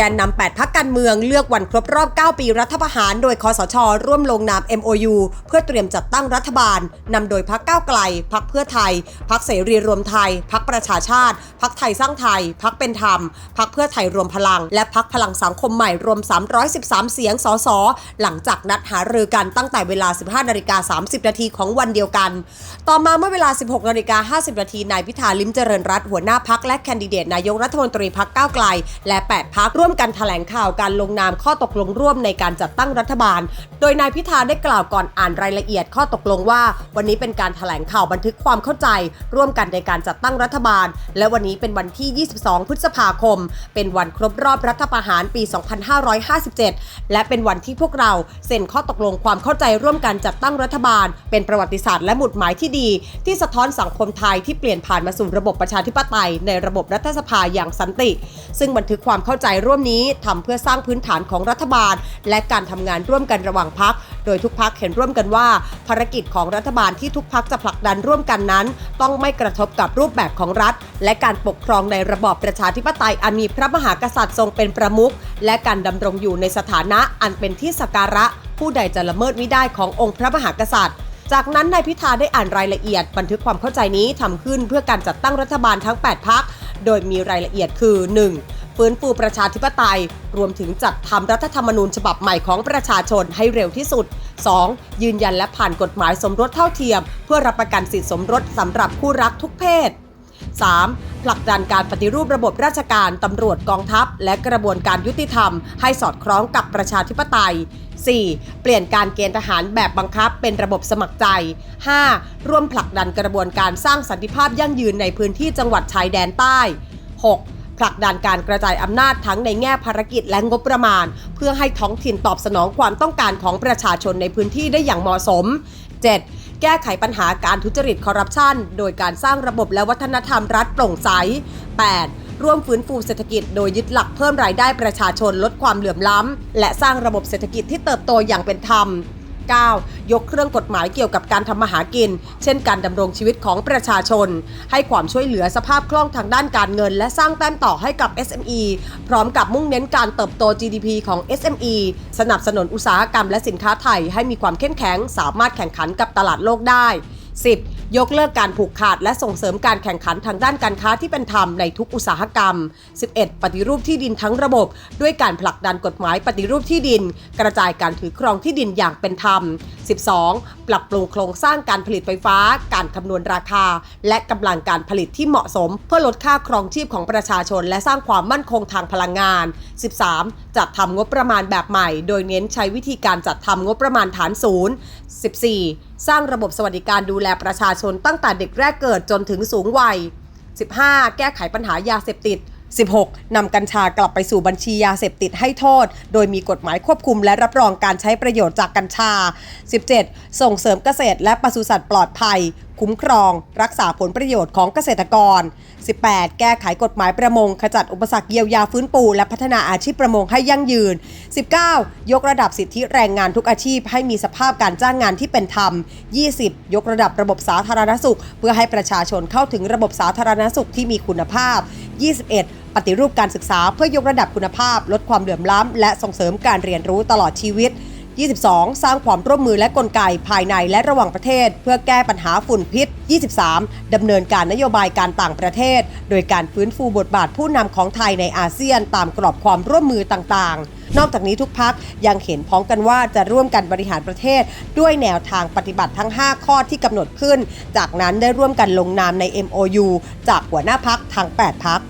แกนนำ8พักการเมืองเลือกวันครบรอบ 9 ปีรัฐประหาร โดยคอสช ร่วมลงนาม MOU เพื่อเตรียมจัดตั้งรัฐบาลนำโดยพักก้าวไกล พักเพื่อไทย พักเสรีรวมไทย พักประชาชาติ พักไทยสร้างไทย พักเป็นธรรม พักเพื่อไทยรวมพลัง และพักพลังสังคมใหม่รวม 313 เสียงสสหลังจากนัดหารือกันตั้งแต่เวลา 15นาฬิกา30นาทีของวันเดียวกัน ต่อมาเมื่อเวลา 16นาฬิกา50นาทีนายพิธาลิมเจริญรัตหัวหน้าพักและแคนดิเดตนายกรัฐมนตรีพักก้าวไกล และ 8พักร่วมมกันแถลงข่าวการลงนามข้อตกลงร่วมในการจัดตั้งรัฐบาล โดยนายพิธาได้กล่าวก่อนอ่านรายละเอียดข้อตกลงว่า วันนี้เป็นการแถลงข่าวบันทึกความเข้าใจ ร่วมกันในการจัดตั้งรัฐบาล และวันนี้เป็นวันที่ 22 พฤษภาคม เป็นวันครบรอบรัฐประหารปี 2557 และเป็นวันที่พวกเราเซ็นข้อตกลงความเข้าใจร่วมกันจัดตั้งรัฐบาล เป็นประวัติศาสตร์และหมุดหมายที่ดี ที่สะท้อนสังคมไทยที่เปลี่ยนผ่านมาสู่ระบบประชาธิปไตย ในระบบรัฐสภาอย่างสันติ ซึ่งบันทึกความเข้าใจร่วมนี้ทำเพื่อสร้างพื้นฐานของรัฐบาล และการทำงานร่วมกันระหว่างพัก โดยทุกพักเห็นร่วมกันว่า ภารกิจของรัฐบาลที่ทุกพักจะผลักดันร่วมกันนั้น ต้องไม่กระทบกับรูปแบบของรัฐ และการปกครองในระบอบประชาธิปไตยอันมีพระมหากษัตริย์ทรงเป็นประมุขและการดำรงอยู่ในสถานะอันเป็นที่สักการะ ผู้ใดจะละเมิดไมิได้ขององค์พระมหากษัตริย์จากนั้นนายพิธาได้อ่านรายละเอียด บันทึกความเข้าใจนี้ทำขึ้นเพื่อการจัดตั้งรัฐบาลทั้ง 8 พัก โดยมีรายละเอียดคือ 1. ฟื้นฟูประชาธิปไตย รวมถึงจัดทำรัฐธรรมนูญฉบับใหม่ของประชาชนให้เร็วที่สุด 2. ยืนยันและผ่านกฎหมายสมรสเท่าเทียม เพื่อรับประกันสิทธิสมรสสำหรับคู่รักทุกเพศ 3. ผลักดันการปฏิรูประบบราชการ ตำรวจกองทัพ และกระบวนการยุติธรรม ให้สอดคล้องกับประชาธิปไตย 4. เปลี่ยนการเกณฑ์ทหารแบบบังคับเป็นระบบสมัครใจ 5. ร่วมผลักดันกระบวนการสร้างสันติภาพยั่งยืนในพื้นที่จังหวัดชายแดนใต้ 6. ผลักดันการกระจายอำนาจทั้งในแง่ภารกิจและงบประมาณ เพื่อให้ท้องถิ่นตอบสนองความต้องการของประชาชนในพื้นที่ได้อย่างเหมาะสม 7. แก้ไขปัญหาการทุจริตคอร์รัปชัน โดยการสร้างระบบและวัฒนธรรมรัฐโปร่งใส 8. ร่วมฟื้นฟูเศรษฐกิจโดยยึดหลักเพิ่มรายได้ประชาชนลดความเหลื่อมล้ำ และสร้างระบบเศรษฐกิจที่เติบโตอย่างเป็นธรรม 9. ยกเครื่องกฎหมายเกี่ยวกับการทำมาหากิน เช่นการดำรงชีวิตของประชาชน ให้ความช่วยเหลือสภาพคล่องทางด้านการเงิน และสร้างแต้มต่อให้กับ SME พร้อมกับมุ่งเน้นการเติบโต GDP ของ SME สนับสนุนอุตสาหกรรมและสินค้าไทย ให้มีความเข้มแข็ง สามารถแข่งขันกับตลาดโลกได้ 10. ยกเลิกการผูกขาดและส่งเสริมการแข่งขันทางด้านการค้าที่เป็นธรรมในทุกอุตสาหกรรม 11. ปฏิรูปที่ดินทั้งระบบ ด้วยการผลักดันกฎหมายปฏิรูปที่ดิน กระจายการถือครองที่ดินอย่างเป็นธรรม 12. ปรับปรุงโครงสร้างการผลิตไฟฟ้า การคำนวณราคา และกำลังการผลิตที่เหมาะสม เพื่อลดค่าครองชีพของประชาชน และสร้างความมั่นคงทางพลังงาน 13. จัดทำงบประมาณแบบใหม่ โดยเน้นใช้วิธีการจัดทำงบประมาณฐานศูนย์ 14. สร้างระบบสวัสดิการดูแลประชาชนตั้งแต่เด็กแรกเกิดจนถึงสูงวัย 15. แก้ไขปัญหายาเสพติด 16. นำกัญชากลับไปสู่บัญชียาเสพติดให้โทษ โดยมีกฎหมายควบคุมและรับรองการใช้ประโยชน์จากกัญชา 17. ส่งเสริมเกษตรและปศุสัตว์ปลอดภัย คุ้มครอง รักษาผลประโยชน์ของเกษตรกร 18. แก้ไขกฎหมายประมง ขจัดอุปสรรคเยียวยาฟื้นปูและพัฒนาอาชีพประมงให้ยั่งยืน 19. ยกระดับสิทธิแรงงานทุกอาชีพ ให้มีสภาพการจ้างงานที่เป็นธรรม 20. ยกระดับระบบสาธารณสุข เพื่อให้ประชาชนเข้าถึงระบบสาธารณสุขที่มีคุณภาพ 21. ปฏิรูปการศึกษาเพื่อยกระดับคุณภาพ ลดความเหลื่อมล้ำและส่งเสริมการเรียนรู้ตลอดชีวิต 22 สร้างความร่วมมือและกลไกภายในและระหว่างประเทศ เพื่อแก้ปัญหาฝุ่นพิษ 23 ดำเนินการนโยบายการต่างประเทศ โดยการฟื้นฟูบทบาทผู้นำของไทยในอาเซียน ตามกรอบความร่วมมือต่างๆนอกจากนี้ทุกพักยังเห็นพ้องกันว่าจะร่วมกันบริหารประเทศ ด้วยแนวทางปฏิบัติทั้ง 5 ข้อที่กำหนดขึ้น จากนั้นได้ร่วมกันลงนามใน MOU จากหัวหน้าพักทั้ง8 พัก